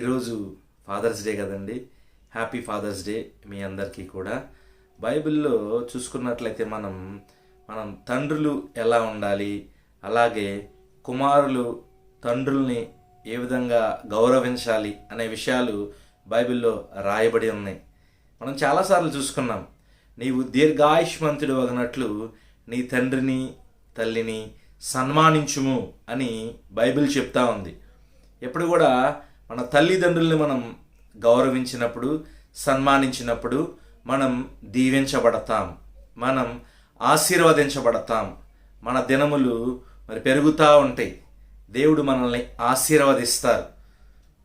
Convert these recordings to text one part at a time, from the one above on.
ఈరోజు Father's Day కదండి. Happy Father's Day మీ అందరికీ కూడా. బైబిల్లో చూసుకున్నట్లయితే మనం మనం తండ్రులు ఎలా ఉండాలి అలాగే కుమారులు తండ్రుల్ని ఏ విధంగా గౌరవించాలి అనే విషయాలు బైబిల్లో రాయబడి ఉన్నాయి. మనం చాలాసార్లు చూసుకున్నాం నీవు దీర్ఘాయుష్మంతుడు అగినట్లు నీ తండ్రిని తల్లిని సన్మానించుము అని బైబిల్ చెప్తా ఉంది. ఎప్పుడు కూడా మన తల్లిదండ్రుల్ని మనం గౌరవించినప్పుడు సన్మానించినప్పుడు మనం దీవించబడతాం. మనం ఆశీర్వదించబడతాం. మన దినములు మరి పెరుగుతూ ఉంటాయి. దేవుడు మనల్ని ఆశీర్వదిస్తారు.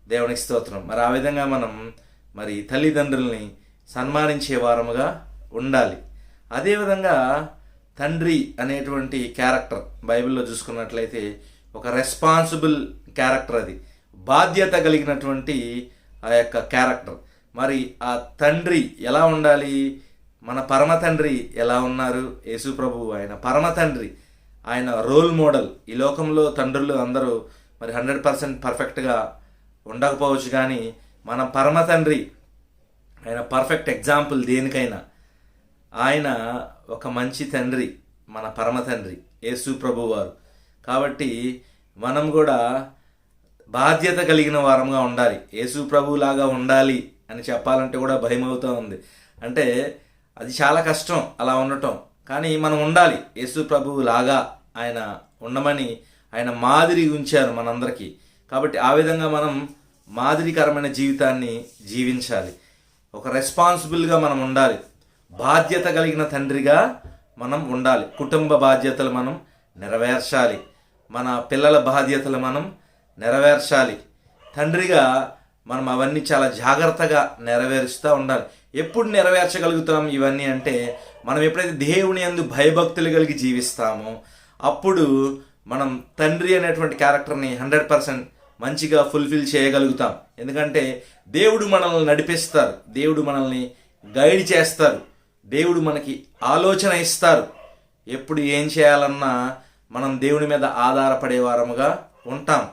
దేవునికి స్తోత్రం. మరి ఆ విధంగా మనం మరి తల్లిదండ్రుల్ని సన్మానించే వారముగా ఉండాలి. అదేవిధంగా తండ్రి అనేటువంటి క్యారెక్టర్ బైబిల్లో చూసుకున్నట్లయితే ఒక రెస్పాన్సిబుల్ క్యారెక్టర్ అది. బాధ్యత కలిగినటువంటి ఆ యొక్క క్యారెక్టర్. మరి ఆ తండ్రి ఎలా ఉండాలి? మన పరమ తండ్రి ఎలా ఉన్నారు? యేసు ప్రభు ఆయన పరమ తండ్రి ఆయన రోల్ మోడల్. ఈ లోకంలో తండ్రులు అందరూ మరి హండ్రెడ్ పర్సెంట్ పర్ఫెక్ట్గా ఉండకపోవచ్చు కానీ మన పరమ తండ్రి ఆయన పర్ఫెక్ట్ ఎగ్జాంపుల్ దేనికైనా. ఆయన ఒక మంచి తండ్రి మన పరమ తండ్రి యేసు ప్రభు వారు. కాబట్టి మనం కూడా బాధ్యత కలిగిన వారంగా ఉండాలి. యేసు ప్రభువులాగా ఉండాలి అని చెప్పాలంటే కూడా భయం అవుతూ ఉంది. అంటే అది చాలా కష్టం అలా ఉండటం. కానీ మనం ఉండాలి. యేసు ప్రభువులాగా ఆయన ఉండమని ఆయన మాదిరి ఉంచారు మనందరికీ. కాబట్టి ఆ విధంగా మనం మాదిరికరమైన జీవితాన్ని జీవించాలి. ఒక రెస్పాన్సిబుల్గా మనం ఉండాలి. బాధ్యత కలిగిన తండ్రిగా మనం ఉండాలి. కుటుంబ బాధ్యతలు మనం నెరవేర్చాలి. మన పిల్లల బాధ్యతలు మనం నెరవేర్చాలి. తండ్రిగా మనం అవన్నీ చాలా జాగ్రత్తగా నెరవేరుస్తూ ఉండాలి. ఎప్పుడు నెరవేర్చగలుగుతాం ఇవన్నీ అంటే మనం ఎప్పుడైతే దేవుని అందు భయభక్తులు కలిగి జీవిస్తామో అప్పుడు మనం తండ్రి అనేటువంటి క్యారెక్టర్ని హండ్రెడ్ పర్సెంట్ మంచిగా ఫుల్ఫిల్ చేయగలుగుతాం. ఎందుకంటే దేవుడు మనల్ని నడిపిస్తారు. దేవుడు మనల్ని గైడ్ చేస్తారు. దేవుడు మనకి ఆలోచన ఇస్తారు. ఎప్పుడు ఏం చేయాలన్నా మనం దేవుని మీద ఆధారపడే వారముగా ఉంటాం.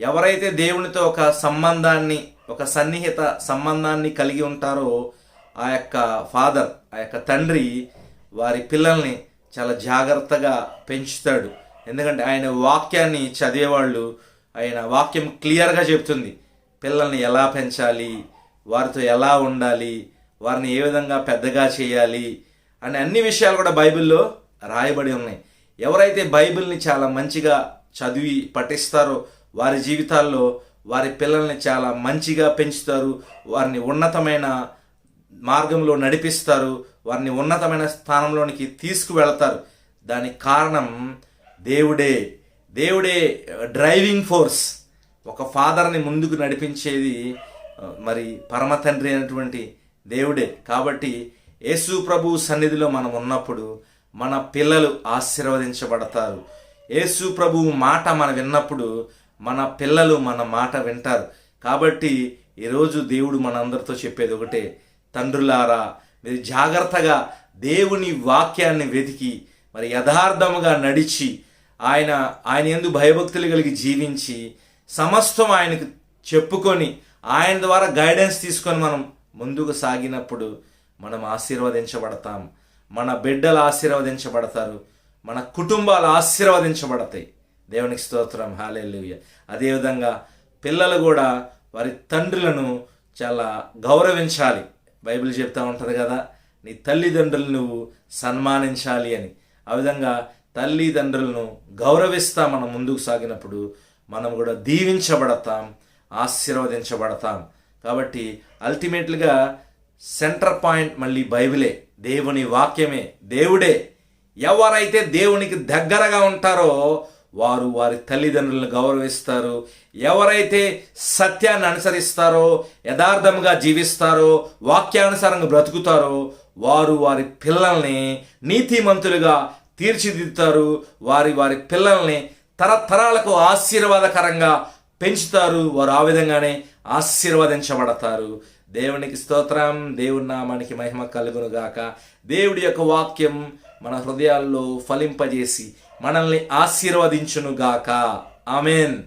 ఎవరైతే దేవునితో ఒక సంబంధాన్ని ఒక సన్నిహిత సంబంధాన్ని కలిగి ఉంటారో ఆ యొక్క ఫాదర్ ఆ యొక్క తండ్రి వారి పిల్లల్ని చాలా జాగ్రత్తగా పెంచుతాడు. ఎందుకంటే ఆయన వాక్యాన్ని చదివేవాళ్ళు ఆయన వాక్యం క్లియర్గా చెప్తుంది పిల్లల్ని ఎలా పెంచాలి వారితో ఎలా ఉండాలి వారిని ఏ విధంగా పెద్దగా చేయాలి అనే అన్ని విషయాలు కూడా బైబిల్లో రాయబడి ఉన్నాయి. ఎవరైతే బైబిల్ని చాలా మంచిగా చదివి పఠిస్తారో వారి జీవితాల్లో వారి పిల్లల్ని చాలా మంచిగా పెంచుతారు వారిని ఉన్నతమైన మార్గంలో నడిపిస్తారు వారిని ఉన్నతమైన స్థానంలోనికి తీసుకువెళతారు. దానికి కారణం దేవుడే. దేవుడే డ్రైవింగ్ ఫోర్స్. ఒక ఫాదర్ని ముందుకు నడిపించేది మరి పరమ తండ్రి అయినటువంటి దేవుడే. కాబట్టి యేసు ప్రభు సన్నిధిలో మనం ఉన్నప్పుడు మన పిల్లలు ఆశీర్వదించబడతారు. యేసు ప్రభు మాట మనం విన్నప్పుడు మన పిల్లలు మన మాట వింటారు. కాబట్టి ఈరోజు దేవుడు మనందరితో చెప్పేది ఒకటే తండ్రులారా మీరు జాగ్రత్తగా దేవుని వాక్యాన్ని వెతికి మరి యథార్థముగా నడిచి ఆయన ఆయన ఎందు భయభక్తులు కలిగి జీవించి సమస్తం ఆయనకు చెప్పుకొని ఆయన ద్వారా గైడెన్స్ తీసుకొని మనం ముందుకు సాగినప్పుడు మనం ఆశీర్వదించబడతాం. మన బిడ్డలు ఆశీర్వదించబడతారు. మన కుటుంబాలు ఆశీర్వదించబడతాయి. దేవునికి స్తోత్రం. హాలేలుయ అదేవిధంగా పిల్లలు కూడా వారి తండ్రులను చాలా గౌరవించాలి. బైబిల్ చెప్తా ఉంటుంది కదా నీ తల్లిదండ్రులను నువ్వు సన్మానించాలి అని. ఆ విధంగా తల్లిదండ్రులను గౌరవిస్తా మనం ముందుకు సాగినప్పుడు మనం కూడా దీవించబడతాం ఆశీర్వదించబడతాం. కాబట్టి అల్టిమేట్గా సెంటర్ పాయింట్ మళ్ళీ బైబిలే దేవుని వాక్యమే దేవుడే. ఎవరైతే దేవునికి దగ్గరగా ఉంటారో వారు వారి తల్లిదండ్రులను గౌరవిస్తారు. ఎవరైతే సత్యాన్ని అనుసరిస్తారో యథార్థంగా జీవిస్తారో వాక్యానుసారంగా బ్రతుకుతారో వారు వారి పిల్లల్ని నీతిమంతులుగా తీర్చిదిద్దుతారు. వారి వారి పిల్లల్ని తరతరాలకు ఆశీర్వాదకరంగా పెంచుతారు. వారు ఆ విధంగానే ఆశీర్వదించబడతారు. దేవునికి స్తోత్రం దేవుని నామానికి మహిమ కలుగును గాక దేవుడి యొక్క వాక్యం మన హృదయాల్లో ఫలింపజేసి మనల్ని ఆశీర్వదించును గాక ఆమెన్.